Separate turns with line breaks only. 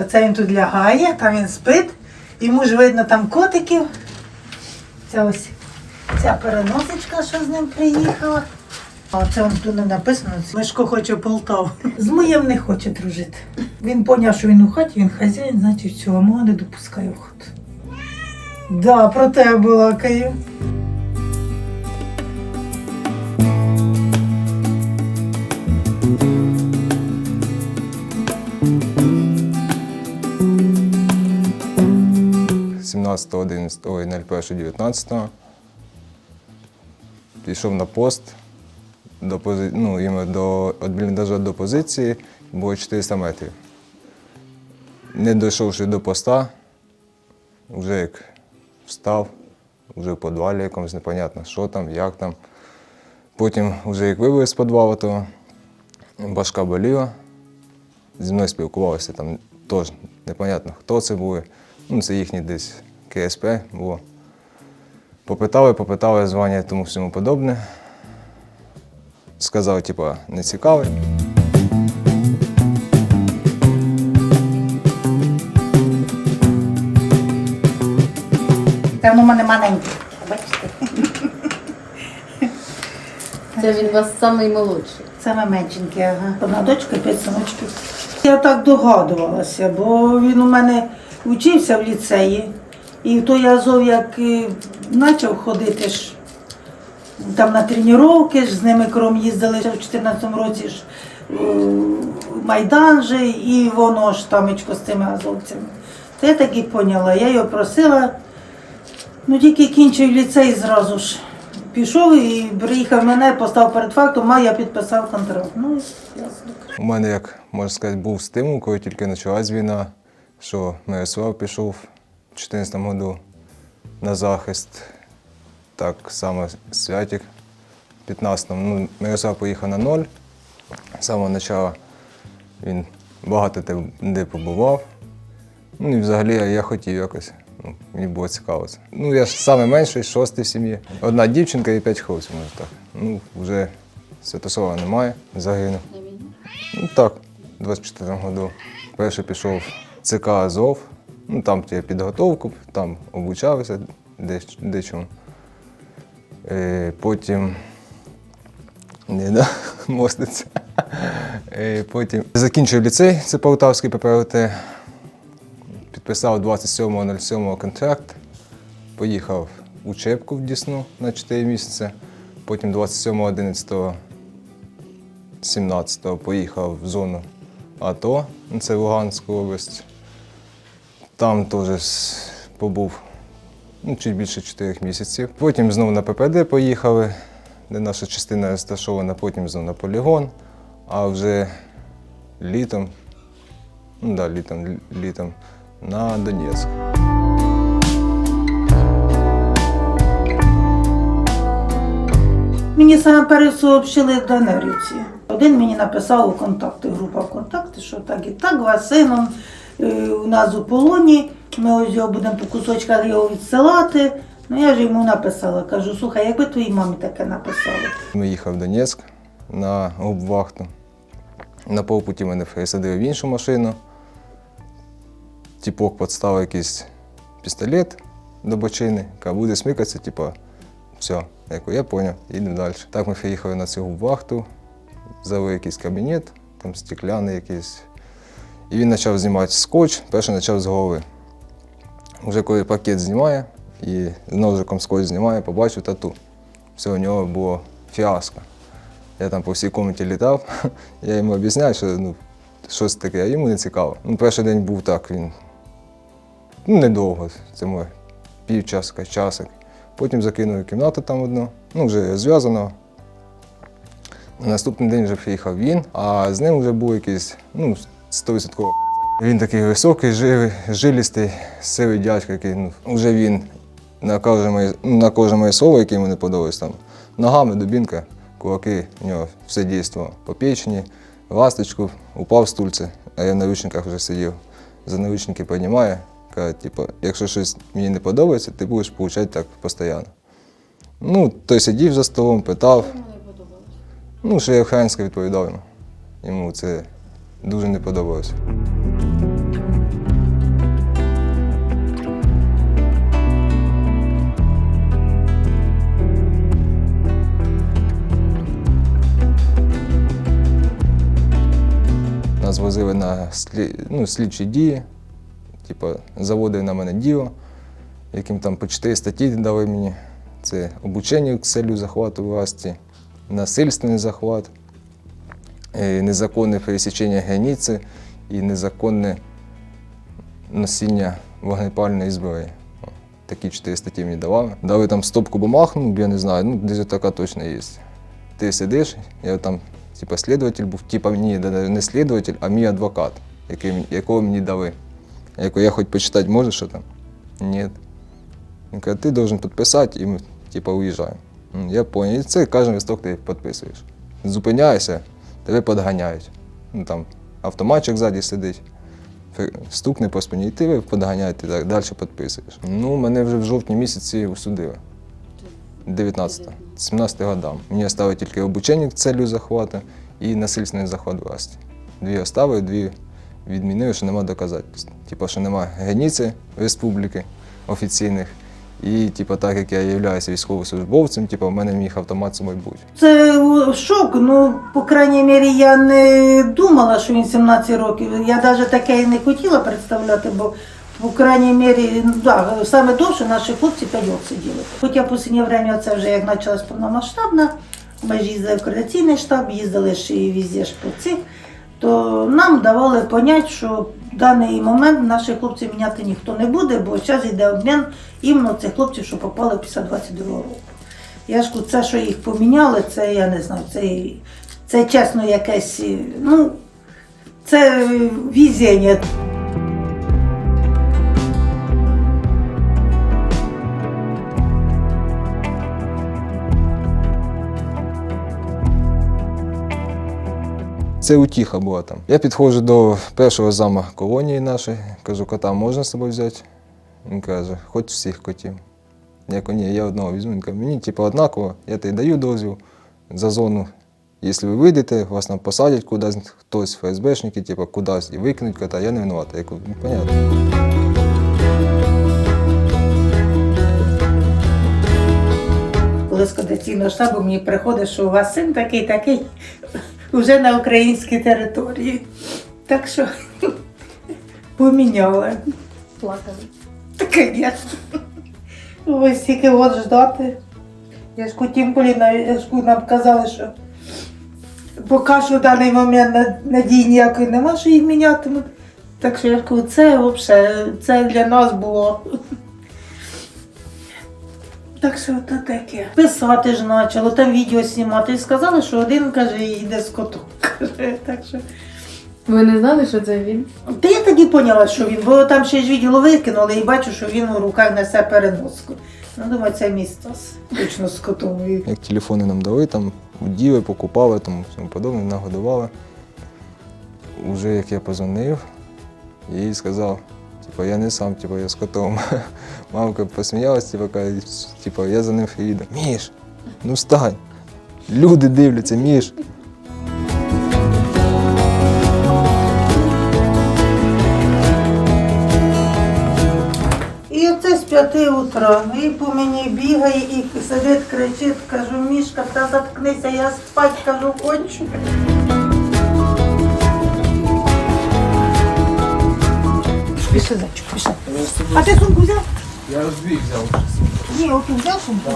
Оце він тут лягає, там він спить. Йому ж видно там котиків. Це ось ця переносочка, що з ним приїхала. А це он тут не написано. Мишко хоче Полтаву. З моїм не хоче дружити. Він поняв, що він у хаті, він хазяїн, значить всього, мого не допускає в хату. Да, про тебе балакаю.
– 17, 11, ой, 01, 19 пішов на пост до, пози... ну, до від бліндажа до позиції було 400 метрів. Не дійшовши до поста, вже як встав, вже в підвалі якомусь непонятно, що там, як там. Потім, вже як вибив з підвалу, то башка боліла. Зі мною спілкувалися там теж непонятно, хто це були. Ну, це їхній десь КСП було. Попитали, попитали звання тому всьому подобне. Сказав, типа, не цікавий.
Та воно в мене маленьке. Бачите?
Це він у вас самий молодший.
Саме меншеньке, ага. Одна дочка, п'ять синочків. Я так догадувалася, бо він у мене вчився в ліцеї. І в той Азов, як почав ходити ж там на тренування, з ними кром їздили ще в 2014 році ж е, Майдан же, і воно ж тамечко з цими азовцями. То я так і поняла. Я його просила, ну тільки кінчив ліцей зразу ж. Пішов і приїхав мене, постав перед фактом, а я підписав контракт. Ну, ясно.
У мене, як можна сказати, був стимул, коли тільки почалась війна, що Мирослав пішов 2014 году на захист. Так само Святик в 15-му. Ну, Мирослав поїхав на ноль. З самого початку він багато де- побував. Ну і взагалі я, хотів якось. Ну, мені було цікаво це. Ну, я ж саме менший, шостий в сім'ї. Одна дівчинка і п'ять хлопців, може так. Ну, вже Святослава немає, загинув. Ну так, у 24-му году. Перший пішов в ЦК Азов, ну там я підготовку, там обучався дечому. Е, потім. Не, да, моститься. Е, потім закінчив ліцей, це Полтавський ППЛТ. Підписав 27.07 контракт. Поїхав в учебку в Дісну на 4 місяці. Потім 27.11 17-го поїхав в зону АТО, це Луганська область. Там теж побув ну, чуть більше 4 місяців. Потім знову на ППД поїхали, де наша частина розташована, потім знову на полігон, а вже літом, ну да, літом, літом на Донецьк.
Мені саме пересообщили Данерівці. Один мені написав у контакти, група ВКонтакти, що так і так, вас сином е, у нас у полоні, ми ось його будемо по кусочках його відсилати. Ну я ж йому написала, кажу, слухай, якби твоїй мамі таке написали.
Ми їхав в Донецьк на губвахту. На полпуті мене пересадили в іншу машину. Тіпок підставив якийсь пістолет до бочини, каже, буде смикатися, типу, все. Я кажу, я зрозумів, їдемо далі. Так ми приїхали на цю губвахту, взяли якийсь кабінет, там стекляний якийсь. І він почав знімати скотч, перший почав з голови. Вже коли пакет знімає і ножиком скотч знімає, побачив тату. Все, у нього було фіаско. Я там по всій кімнаті літав, я йому об'ясняю, що ну, що це таке, а йому не цікаво. Ну, перший день був так, він ну, недовго, це моє півчасика, часик. Потім закинув кімнату там одну, ну вже зв'язано. На наступний день вже приїхав він, а з ним вже був якийсь ну, 100%. Він такий високий, живий, жилістий, сивий дядько, який ну, вже він на кожне моє, на кожне моє слово, яке йому не подобалось, там, ногами, дубінка, кулаки, в нього все дійство по печені, ласточку, упав в стульце, а я в наручниках вже сидів. За наручники піднімає, каже, типу, якщо щось мені не подобається, ти будеш получати так постійно. Ну, той сидів за столом, питав.
Мені.
Ну, що я відповідав йому. Йому це дуже не подобалось. Нас возили на ну, слідчі дії, типу заводили на мене діло, яким там по 4 статті дали мені. Це обучення к селю захвату власті, насильственний захват, незаконне пересічення границі і незаконне носіння вогнепальної зброї. Такі чотири статті мені давали. Дали там стопку бумаг, ну я не знаю, ну десь така точно є. Ти сидиш, я там, типа, слідуватель був, типа мені не слідуватель, а мій адвокат, який, якого мені дали. Я кажу, я хоч почитати можу, що там? Ні. Він каже, ти должен підписати і ми, типа, уїжджаємо. Я понял. І це кожен листок ти підписуєш. Зупиняєшся, тебе підганяють. Ну, там автоматчик ззаді сидить, стукне по спині, і тебе підганяють, ти так далі підписуєш. Ну, мене вже в жовтні місяці усудили. 19 17 годам. Мені осталось тільки обучення к целю захвату і насильственний захват власті. Дві оставили, дві відмінили, що нема доказательств. Типа, що нема границі республіки офіційних. І, типа, так як я являюся військовослужбовцем, типа, в мене міг автомат з собою.
Це шок. Ну, по крайній мірі, я не думала, що він 17 років. Я навіть таке і не хотіла представляти, бо по крайній мірі, ну, да, саме довше наші хлопці 5 років сиділи. Хоча в останнє время це вже як почалась повномасштабна, ми ж їздили в координаційний штаб, їздили ж і везде ж по цих, то нам давали понять, що в даний момент наші хлопці міняти ніхто не буде, бо зараз йде обмін іменно цих хлопців, що попали після 22 року. Я ж кажу, це, що їх поміняли, це я не знаю, це, це чесно якесь, ну, це візіння.
Це утіха була там. Я підходжу до першого зама колонії нашої, кажу, кота можна з собою взяти? Він каже, хоч всіх котів. Я кажу, ні, я одного візьму. Він каже, мені типу, однаково, я тобі даю дозвіл за зону. Якщо ви вийдете, вас там посадять кудись, хтось ФСБшники, типу, кудись і викинуть кота, я не винуватий. Я кажу, ну.
Коли з штабу мені приходить, що у вас син такий, такий, вже на українській території. Так що поміняли.
Плакали.
Так, звісно. Ось тільки от ждати. Я ж тим Поліна, нам казали, що поки що в даний момент на- надії ніякої нема, що їх мінятимуть. Так що я кажу, це взагалі, це для нас було. Так що то таке. Писати ж почало, там відео знімати. І сказали, що один каже, йде з котом. Каже, так що.
Ви не знали, що це він?
Та я тоді поняла, що він, бо там ще ж відділо викинули і бачу, що він у руках несе переноску. Ну, думаю, це мій Стас. Точно з котом.
Як телефони нам дали, там уділи, покупали, тому всьому подобне, нагодували. Уже як я позвонив і сказав, типу, я не сам, типу, я з котом. Мамка посміялась, типу, каже, типу, я за ним їду. Міш, ну встань. Люди дивляться, Міш.
І оце з п'яти утра. І по мені бігає, і сидить, кричить, кажу, мішка, та заткнися, я спать, кажу, хочу. Пішли, зайчик, пішли. А ти сумку взяв?
Я дві взяв.
Ні, оту взяв сумку.